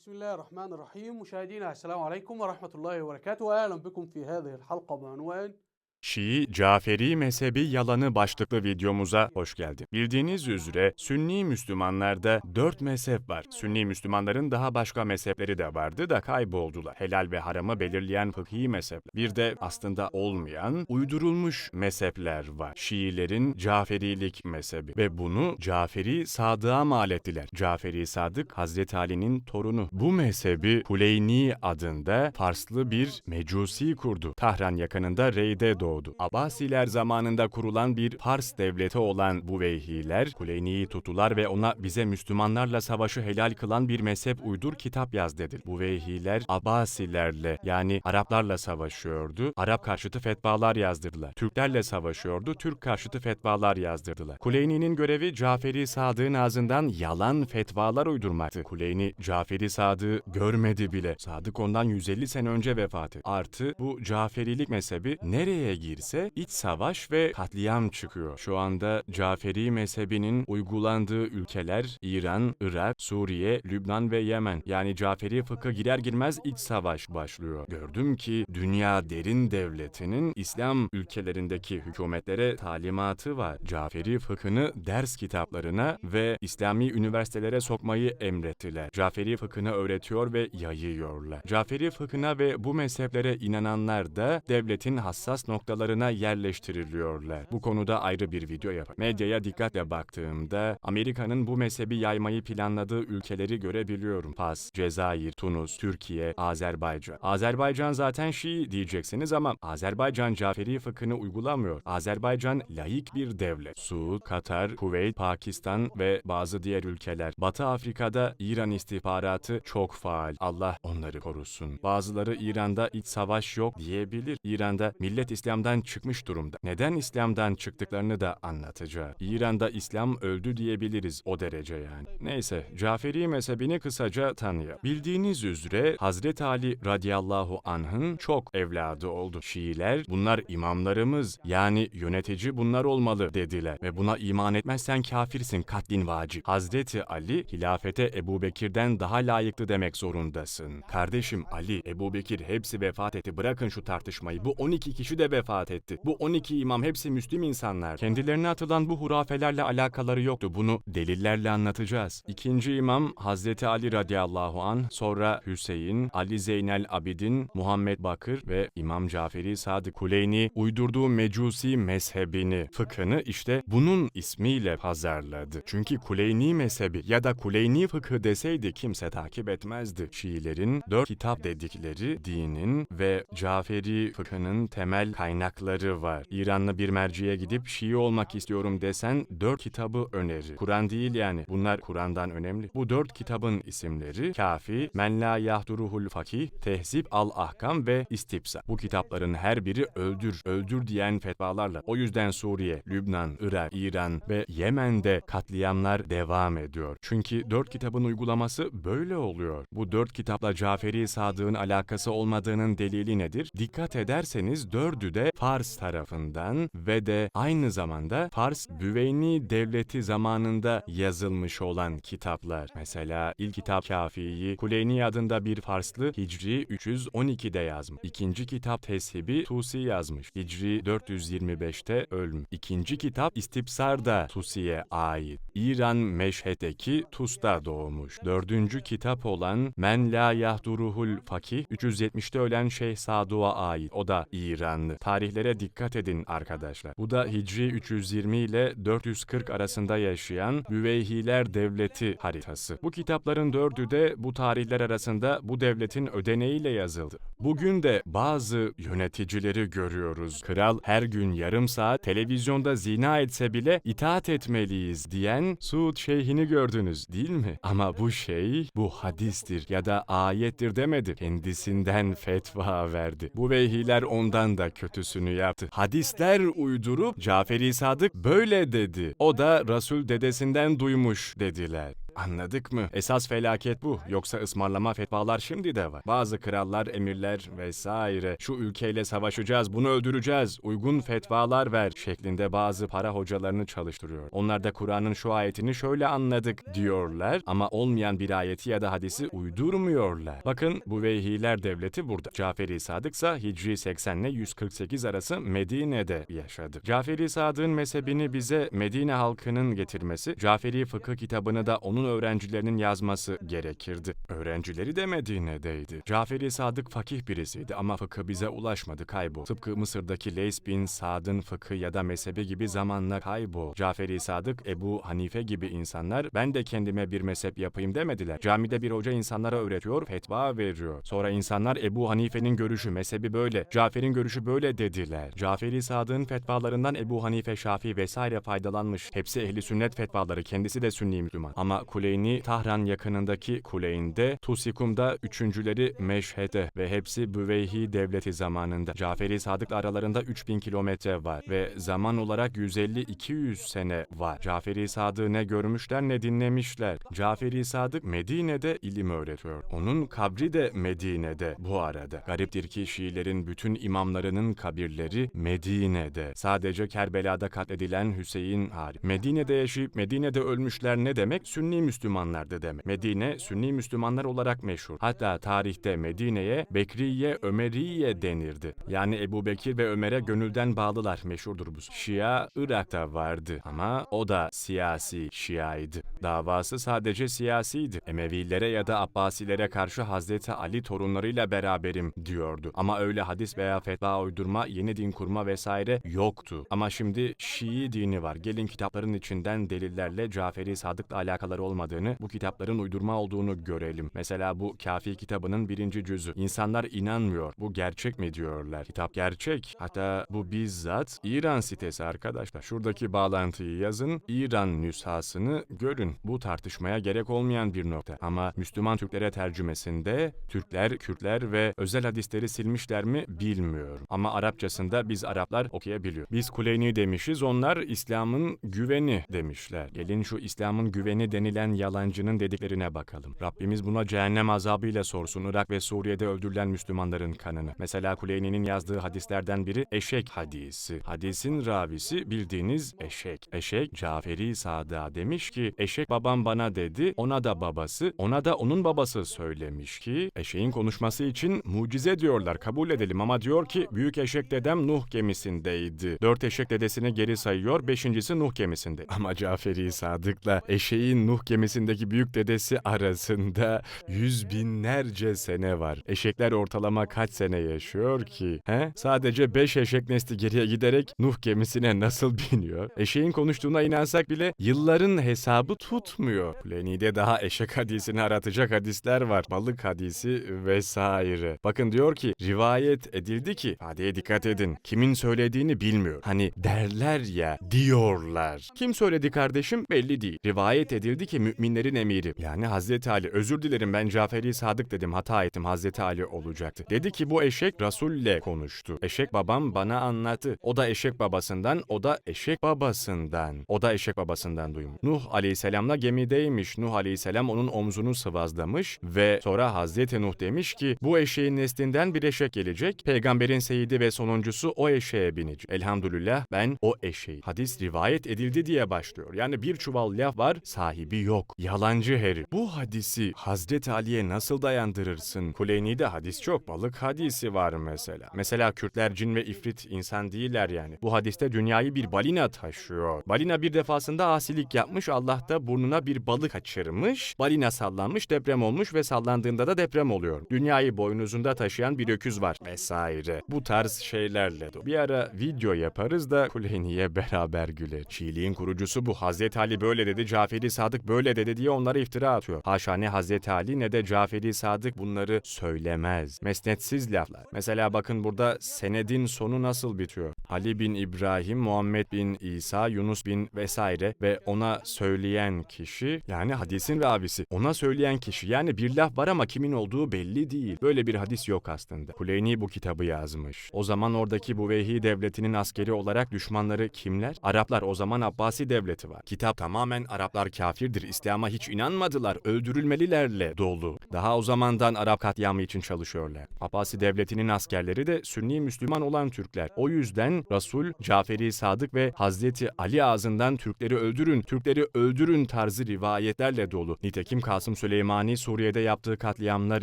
بسم الله الرحمن الرحيم. مشاهدينا السلام عليكم ورحمة الله وبركاته. وأهلا بكم في هذه الحلقة بعنوان Şii, Caferi mezhebi yalanı başlıklı videomuza hoş geldin. Bildiğiniz üzere Sünni Müslümanlarda dört mezhep var. Sünni Müslümanların daha başka mezhepleri de vardı da kayboldular. Helal ve haramı belirleyen fıkhi mezhepler. Bir de aslında olmayan, uydurulmuş mezhepler var. Şiilerin Caferilik mezhebi ve bunu Caferi Sadık'a mal ettiler. Caferi Sadık Hazreti Ali'nin torunu. Bu mezhebi Kuleyni adında Farslı bir mecusi kurdu. Tahran yakınında Rey'de doğdu. Abbasiler zamanında kurulan bir Fars devleti olan bu veyhiler Kuleyni'yi tutular ve ona bize Müslümanlarla savaşı helal kılan bir mezhep uydur kitap yaz dedi. Bu veyhiler Abbasilerle yani Araplarla savaşıyordu. Arap karşıtı fetvalar yazdırdılar. Türklerle savaşıyordu. Türk karşıtı fetvalar yazdırdılar. Kuleyni'nin görevi Caferi Sadık'ın ağzından yalan fetvalar uydurmaktı. Kuleyni Caferi Sadık'ı görmedi bile. Sadık ondan 150 sene önce vefat etti. Artı bu Caferilik mezhebi nereye girse iç savaş ve katliam çıkıyor. Şu anda Caferi mezhebinin uygulandığı ülkeler İran, Irak, Suriye, Lübnan ve Yemen. Yani Caferi fıkı girer girmez iç savaş başlıyor. Gördüm ki Dünya Derin Devleti'nin İslam ülkelerindeki hükümetlere talimatı var. Caferi fıkhını ders kitaplarına ve İslami üniversitelere sokmayı emrettiler. Caferi fıkhını öğretiyor ve yayıyorlar. Caferi fıkhına ve bu mezheplere inananlar da devletin hassas noktalarına yerleştiriliyorlar. Bu konuda ayrı bir video yapar. Medyaya dikkatle baktığımda Amerika'nın bu mezhebi yaymayı planladığı ülkeleri görebiliyorum. Fas, Cezayir, Tunus, Türkiye, Azerbaycan. Azerbaycan zaten Şii diyeceksiniz ama Azerbaycan Caferi fıkhını uygulamıyor. Azerbaycan laik bir devlet. Suud, Katar, Kuveyt, Pakistan ve bazı diğer ülkeler. Batı Afrika'da İran istihbaratı çok faal. Allah onları korusun. Bazıları İran'da iç savaş yok diyebilir. İran'da millet İslam'dan çıkmış durumda. Neden İslam'dan çıktıklarını da anlatacağım. İran'da İslam öldü diyebiliriz o derece yani. Neyse, Caferi mezhebini kısaca tanıyalım. Bildiğiniz üzere Hazreti Ali radıyallahu anh'ın çok evladı oldu. Şiiler bunlar imamlarımız yani yönetici bunlar olmalı dediler ve buna iman etmezsen kafirsin katlin vacip. Hazreti Ali hilafete Ebu Bekir'den daha layıktı demek zorundasın. Kardeşim Ali, Ebu Bekir hepsi vefat etti bırakın şu tartışmayı. Bu 12 kişi de vefat etti. Bu 12 imam hepsi Müslüm insanlar. Kendilerine atılan bu hurafelerle alakaları yoktu. Bunu delillerle anlatacağız. İkinci imam Hazreti Ali radıyallahu an, sonra Hüseyin, Ali Zeynel Abidin, Muhammed Bakır ve İmam Caferi Sadık Kuleyni uydurduğu mecusi mezhebini, fıkhını işte bunun ismiyle pazarladı. Çünkü Kuleyni mezhebi ya da Kuleyni fıkhı deseydi kimse takip etmezdi. Şiilerin dört kitap dedikleri dinin ve Caferi fıkhının temel kaynakları var. İranlı bir merciye gidip Şii olmak istiyorum desen dört kitabı önerir. Kur'an değil yani. Bunlar Kur'an'dan önemli. Bu dört kitabın isimleri Kafi, Men la yahduruhul fakih, Tehzip al ahkam ve İstipsa. Bu kitapların her biri öldür, öldür diyen fetvalarla. O yüzden Suriye, Lübnan, Irak, İran ve Yemen'de katliamlar devam ediyor. Çünkü dört kitabın uygulaması böyle oluyor. Bu dört kitapla Caferi Sadık'ın alakası olmadığının delili nedir? Dikkat ederseniz dördü de Fars tarafından ve de aynı zamanda Fars Büveyni Devleti zamanında yazılmış olan kitaplar. Mesela ilk kitap Kafi'yi Kuleyni adında bir Farslı Hicri 312'de yazmış. İkinci kitap Teshibi Tusi yazmış. Hicri 425'te ölmüş. İkinci kitap İstipsar da Tusi'ye ait. İran Meşhed'deki Tus'ta doğmuş. Dördüncü kitap olan Men La Yahduruhul Fakih 370'te ölen Şeyh Sadu'a ait. O da İranlı. Tarihlere dikkat edin arkadaşlar. Bu da Hicri 320 ile 440 arasında yaşayan Büveyhiler Devleti haritası. Bu kitapların dördü de bu tarihler arasında bu devletin ödeneğiyle yazıldı. Bugün de bazı yöneticileri görüyoruz. Kral her gün yarım saat televizyonda zina etse bile itaat etmeliyiz diyen Suud Şeyhini gördünüz değil mi? Ama bu şey bu hadistir ya da ayettir demedi. Kendisinden fetva verdi. Bu veyhiler ondan da kötüsünü yaptı. Hadisler uydurup Caferi Sadık böyle dedi. O da Resul dedesinden duymuş dediler. Anladık mı? Esas felaket bu. Yoksa ısmarlama fetvalar şimdi de var. Bazı krallar, emirler vesaire şu ülkeyle savaşacağız, bunu öldüreceğiz, uygun fetvalar ver şeklinde bazı para hocalarını çalıştırıyor. Onlar da Kur'an'ın şu ayetini şöyle anladık diyorlar ama olmayan bir ayeti ya da hadisi uydurmuyorlar. Bakın bu Veyhiler devleti burada. Caferi Sadık ise Hicri 80 ile 148 arası Medine'de yaşadı. Caferi Sadık'ın mezhebini bize Medine halkının getirmesi, Caferi fıkıh kitabını da onun öğrencilerinin yazması gerekirdi. Öğrencileri de Medine'deydi. Caferi Sadık fakih birisiydi ama fıkıh bize ulaşmadı, kayboldu. Tıpkı Mısır'daki Leys bin Sad'ın fıkı ya da mezhebi gibi zamanla kaybol. Caferi Sadık, Ebu Hanife gibi insanlar ben de kendime bir mezhep yapayım demediler. Camide bir hoca insanlara öğretiyor, fetva veriyor. Sonra insanlar Ebu Hanife'nin görüşü, mezhebi böyle, Cafer'in görüşü böyle dediler. Caferi Sadık'ın fetvalarından Ebu Hanife, Şafii vesaire faydalanmış. Hepsi ehli sünnet fetvaları, kendisi de sünni Müslüman. Ama Kuleyni Tahran yakınındaki Kuleyn'de, Tusikum'da üçüncüleri Meşhed'e ve hepsi Büveyhi devleti zamanında. Caferi Sadık'la aralarında 3000 kilometre var ve zaman olarak 150-200 sene var. Caferi Sadık'ı ne görmüşler ne dinlemişler. Caferi Sadık Medine'de ilim öğretiyor. Onun kabri de Medine'de bu arada. Gariptir ki Şiilerin bütün imamlarının kabirleri Medine'de. Sadece Kerbela'da katledilen Hüseyin hariç. Medine'de yaşayıp Medine'de ölmüşler ne demek? Sünni Müslümanlardı demek. Medine Sünni Müslümanlar olarak meşhur. Hatta tarihte Medine'ye Bekriye Ömeriye denirdi. Yani Ebu Bekir ve Ömer'e gönülden bağlılar meşhurdur bu. Şia Irak'ta vardı ama o da siyasi Şia'ydı. Davası sadece siyasiydi. Emevilere ya da Abbasilere karşı Hazreti Ali torunlarıyla beraberim diyordu. Ama öyle hadis veya fetva uydurma, yeni din kurma vesaire yoktu. Ama şimdi Şii dini var. Gelin kitapların içinden delillerle Caferi Sadık'la alakaları olmadığını, bu kitapların uydurma olduğunu görelim. Mesela bu Kafi kitabının birinci cüzü. İnsanlar inanmıyor. Bu gerçek mi diyorlar? Kitap gerçek. Hatta bu bizzat İran sitesi arkadaşlar. Şuradaki bağlantıyı yazın. İran nüshasını görün. Bu tartışmaya gerek olmayan bir nokta. Ama Müslüman Türklere tercümesinde Türkler, Kürtler ve özel hadisleri silmişler mi bilmiyorum. Ama Arapçasında biz Araplar okuyabiliyor. Biz Kuleyni demişiz, onlar İslam'ın güveni demişler. Gelin şu İslam'ın güveni denilen yalancının dediklerine bakalım. Rabbimiz buna cehennem azabıyla sorsun Irak ve Suriye'de öldürülen Müslümanların kanını. Mesela Kuleyni'nin yazdığı hadislerden biri eşek hadisi. Hadisin ravisi bildiğiniz eşek. Eşek Caferi Sadık'a demiş ki eşek babam bana dedi, ona da babası, ona da onun babası söylemiş ki eşeğin konuşması için mucize diyorlar kabul edelim ama diyor ki büyük eşek dedem Nuh gemisindeydi. Dört eşek dedesini geri sayıyor, beşincisi Nuh gemisinde. Ama Caferi Sadık'la eşeğin Nuh gemisindeki büyük dedesi arasında yüz binlerce sene var. Eşekler ortalama kaç sene yaşıyor ki? He? Sadece beş eşek nesli geriye giderek Nuh gemisine nasıl biniyor? Eşeğin konuştuğuna inansak bile yılların hesabı tutmuyor. Pleni'de daha eşek hadisini aratacak hadisler var. Balık hadisi vesaire. Bakın diyor ki rivayet edildi ki ifadeye dikkat edin. Kimin söylediğini bilmiyor. Hani derler ya diyorlar. Kim söyledi kardeşim belli değil. Rivayet edildi ki müminlerin emiri yani Hazreti Ali özür dilerim ben Caferi Sadık dedim hata ettim Hazreti Ali olacaktı. Dedi ki bu eşek Resul'le konuştu. Eşek babam bana anlattı. O da eşek babasından o da eşek babasından. O da eşek babasından duymuş. Nuh aleyhisselamla gemideymiş. Nuh aleyhisselam onun omzunu sıvazlamış ve sonra Hazreti Nuh demiş ki bu eşeğin neslinden bir eşek gelecek. Peygamberin seyidi ve sonuncusu o eşeğe binecek. Elhamdülillah ben o eşeği. Hadis rivayet edildi diye başlıyor. Yani bir çuval laf var sahibi yok. Yalancı herif. Bu hadisi Hazreti Ali'ye nasıl dayandırırsın? Kuleyni'de hadis çok. Balık hadisi var mesela. Mesela Kürtler cin ve ifrit insan değiller yani. Bu hadiste dünyayı bir balina taşıyor. Balina bir defasında asilik yapmış. Allah da burnuna bir balık kaçırmış. Balina sallanmış, deprem olmuş ve sallandığında da deprem oluyor. Dünyayı boynuzunda taşıyan bir öküz var vesaire. Bu tarz şeylerle. Bir ara video yaparız da Kuleyni'ye beraber güler. Şiiliğin kurucusu bu. Hazreti Ali böyle dedi, Caferi Sadık böyle dedi diye onlara iftira atıyor. Haşa ne Hazreti Ali ne de Caferi Sadık bunları söylemez. Mesnetsiz laflar. Mesela bakın burada senedin sonu nasıl bitiyor? Ali bin İbrahim, Muhammed bin İsa, Yunus bin vesaire ve ona söyleyen kişi yani hadisin ravisi. Ona söyleyen kişi yani bir laf var ama kimin olduğu belli değil. Böyle bir hadis yok aslında. Kuleyni bu kitabı yazmış. O zaman oradaki bu Veyhi devletinin askeri olarak düşmanları kimler? Araplar o zaman Abbasi devleti var. Kitap tamamen Araplar kafirdir, İslam'a hiç inanmadılar, öldürülmelilerle dolu. Daha o zamandan Arap katliamı için çalışıyorlar. Abbasi devletinin askerleri de Sünni Müslüman olan Türkler. O yüzden Allah'ın Resul, Caferi Sadık ve Hazreti Ali ağzından Türkleri öldürün, Türkleri öldürün tarzı rivayetlerle dolu. Nitekim Kasım Süleymani Suriye'de yaptığı katliamlar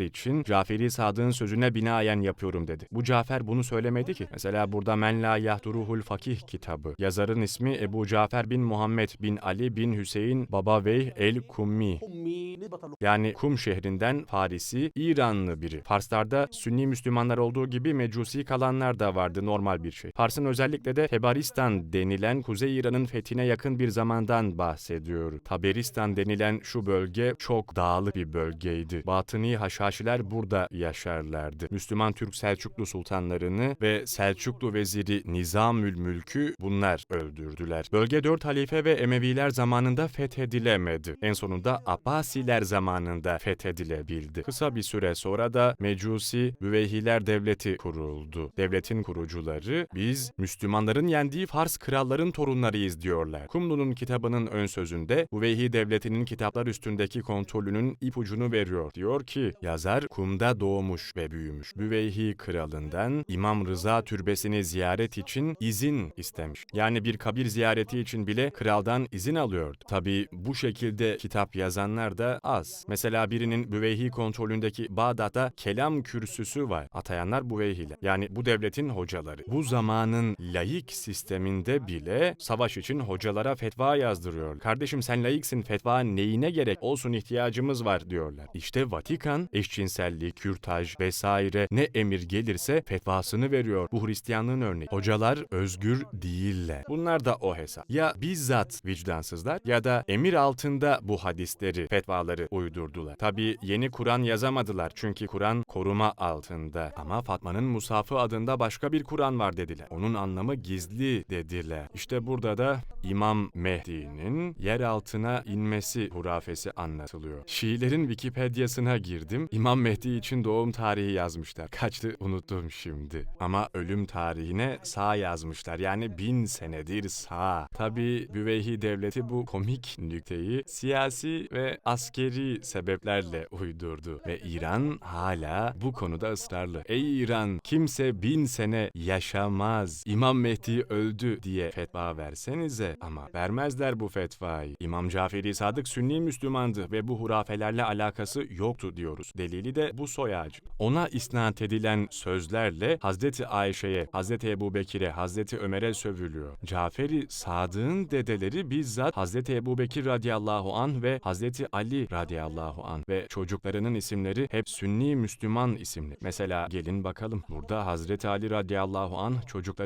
için Caferi Sadık'ın sözüne binaen yapıyorum dedi. Bu Cafer bunu söylemedi ki. Mesela burada Men La Yahduruhul Fakih kitabı. Yazarın ismi Ebu Cafer bin Muhammed bin Ali bin Hüseyin Baba Babaveyh el Kummi. Yani Kum şehrinden Farisi, İranlı biri. Farslarda Sünni Müslümanlar olduğu gibi Mecusi kalanlar da vardı normal bir şey. Fars'ın özellikle de Tebaristan denilen Kuzey İran'ın fethine yakın bir zamandan bahsediyor. Taberistan denilen şu bölge çok dağlık bir bölgeydi. Batıni Haşhaşiler burada yaşarlardı. Müslüman Türk Selçuklu sultanlarını ve Selçuklu veziri Nizamül Mülk'ü bunlar öldürdüler. Bölge 4 halife ve Emeviler zamanında fethedilemedi. En sonunda Abbasiler zamanında fethedilebildi. Kısa bir süre sonra da Mecusi Büveyhiler Devleti kuruldu. Devletin kurucuları biz Müslümanların yendiği Fars kralların torunlarıyız diyorlar. Kumlu'nun kitabının ön sözünde Büveyhi Devleti'nin kitaplar üstündeki kontrolünün ipucunu veriyor. Diyor ki yazar Kum'da doğmuş ve büyümüş. Büveyhi kralından İmam Rıza türbesini ziyaret için izin istemiş. Yani bir kabir ziyareti için bile kraldan izin alıyordu. Tabi bu şekilde kitap yazanlar da az. Mesela birinin Büveyhi kontrolündeki Bağdat'ta kelam kürsüsü var. Atayanlar Büveyhiler. Yani bu devletin hocaları. Bu zamanın laik sisteminde bile savaş için hocalara fetva yazdırıyor. Kardeşim sen laiksin fetva neyine gerek olsun ihtiyacımız var diyorlar. İşte Vatikan eşcinsellik, kürtaj vesaire ne emir gelirse fetvasını veriyor. Bu Hristiyanlığın örneği. Hocalar özgür değiller. Bunlar da o hesap. Ya bizzat vicdansızlar ya da emir altında bu hadisleri, fetvaları uydurdular. Tabi yeni Kur'an yazamadılar çünkü Kur'an koruma altında. Ama Fatma'nın Musafı adında başka bir Kur'an var dediler. Onun anlamı gizli dediler. İşte burada da İmam Mehdi'nin yer altına inmesi hurafesi anlatılıyor. Şiilerin Wikipedia'sına girdim. İmam Mehdi için doğum tarihi yazmışlar. Kaçtı unuttum şimdi. Ama ölüm tarihine sağ yazmışlar. Yani bin senedir sağ. Tabi Büveyhi devleti bu komik nükteyi siyasi ve askeri sebeplerle uydurdu. Ve İran hala bu konuda ısrarlı. Ey İran kimse bin sene yaşamaz. İmam Mehdi öldü diye fetva versenize. Ama vermezler bu fetvayı. İmam Caferi Sadık Sünni Müslümandı ve bu hurafelerle alakası yoktu diyoruz. Delili de bu soy ağacı. Ona isnat edilen sözlerle Hazreti Ayşe'ye, Hazreti Ebu Bekir'e, Hazreti Ömer'e sövülüyor. Caferi Sadık'ın dedeleri bizzat Hazreti Ebu Bekir radıyallahu an ve Hazreti Ali radıyallahu an ve çocuklarının isimleri hep Sünni Müslüman isimli. Mesela gelin bakalım. Burada Hazreti Ali radıyallahu an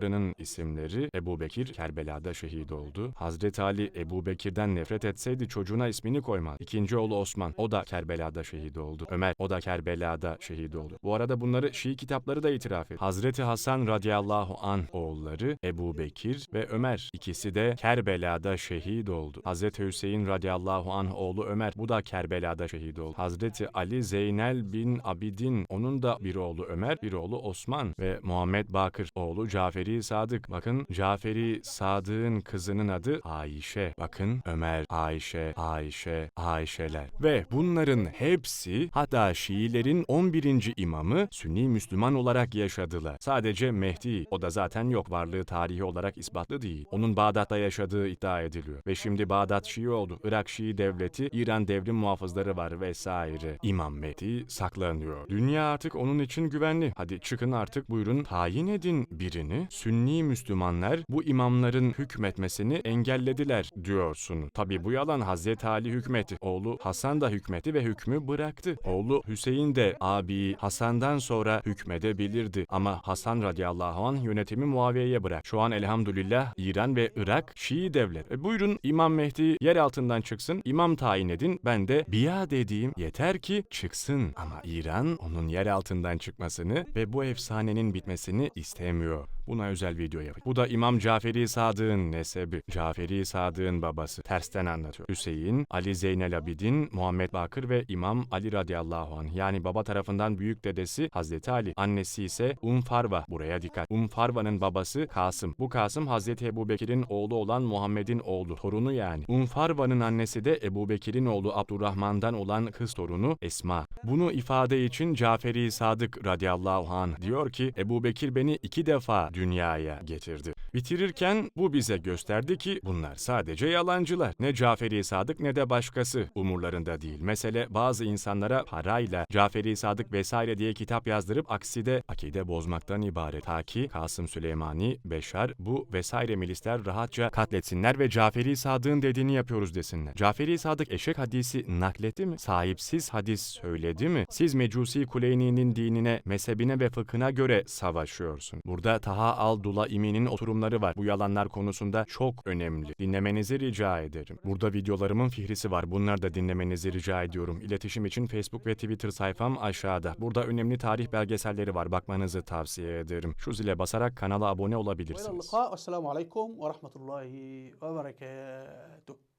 çocuklarının isimleri Ebu Bekir Kerbela'da şehit oldu. Hazreti Ali Ebu Bekir'den nefret etseydi çocuğuna ismini koymaz. İkinci oğlu Osman o da Kerbela'da şehit oldu. Ömer o da Kerbela'da şehit oldu. Bu arada bunları Şii kitapları da itiraf ediyor. Hazreti Hasan radıyallahu an oğulları Ebu Bekir ve Ömer ikisi de Kerbela'da şehit oldu. Hazreti Hüseyin radıyallahu anh oğlu Ömer bu da Kerbela'da şehit oldu. Hazreti Ali Zeynel bin Abidin onun da bir oğlu Ömer, bir oğlu Osman ve Muhammed Bakır oğlu Caferi Sadık. Bakın Caferi Sadık'ın kızının adı Ayşe. Bakın Ömer, Ayşe, Ayşe, Ayşeler. Ve bunların hepsi hatta Şiilerin 11. imamı Sünni Müslüman olarak yaşadılar. Sadece Mehdi o da zaten yok varlığı tarihi olarak ispatlı değil. Onun Bağdat'ta yaşadığı iddia ediliyor. Ve şimdi Bağdat Şii oldu. Irak Şii devleti, İran devrim muhafızları var vesaire. İmam Mehdi saklanıyor. Dünya artık onun için güvenli. Hadi çıkın artık buyurun tayin edin birini. Sünni Müslümanlar bu imamların hükmetmesini engellediler diyorsun. Tabi bu yalan Hazreti Ali hükmetti. Oğlu Hasan da hükmetti ve hükmü bıraktı. Oğlu Hüseyin de abi Hasan'dan sonra hükmedebilirdi. Ama Hasan radıyallahu anh yönetimi Muaviye'ye bırak. Şu an elhamdülillah İran ve Irak Şii devlet. E buyurun İmam Mehdi yer altından çıksın, imam tayin edin. Ben de biat edeyim. Yeter ki çıksın. Ama İran onun yer altından çıkmasını ve bu efsanenin bitmesini istemiyor. Buna özel video yapacağım. Bu da İmam Caferi Sadık'ın nesebi. Caferi Sadık'ın babası. Tersten anlatıyor. Hüseyin, Ali Zeynel Abidin, Muhammed Bakır ve İmam Ali radıyallahu anh. Yani baba tarafından büyük dedesi Hazreti Ali. Annesi ise Um Farva. Buraya dikkat. Um Farva'nın babası Kasım. Bu Kasım Hazreti Ebu Bekir'in oğlu olan Muhammed'in oğlu. Torunu yani. Um Farva'nın annesi de Ebu Bekir'in oğlu Abdurrahman'dan olan kız torunu Esma. Bunu ifade için Caferi Sadık radıyallahu anh diyor ki Ebu Bekir beni iki defa dünyaya getirdi. Bitirirken bu bize gösterdi ki bunlar sadece yalancılar. Ne Caferi Sadık ne de başkası umurlarında değil. Mesele bazı insanlara parayla Caferi Sadık vesaire diye kitap yazdırıp aksi de akide bozmaktan ibaret. Ta ki Kasım Süleymani, Beşar bu vesaire milisler rahatça katletsinler ve Caferi Sadık'ın dediğini yapıyoruz desinler. Caferi Sadık eşek hadisi nakletti mi? Sahipsiz hadis söyledi mi? Siz Mecusi Kuleyni'nin dinine, mezhebine ve fıkhına göre savaşıyorsun. Burada Taha Aldula İmi'nin oturumları var. Bu yalanlar konusunda çok önemli. Dinlemenizi rica ederim. Burada videolarımın fihrisi var. Bunları da dinlemenizi rica ediyorum. İletişim için Facebook ve Twitter sayfam aşağıda. Burada önemli tarih belgeselleri var. Bakmanızı tavsiye ederim. Şu zile basarak kanala abone olabilirsiniz. Esselamu Aleyküm ve Rahmetullahi ve Berekatuhu.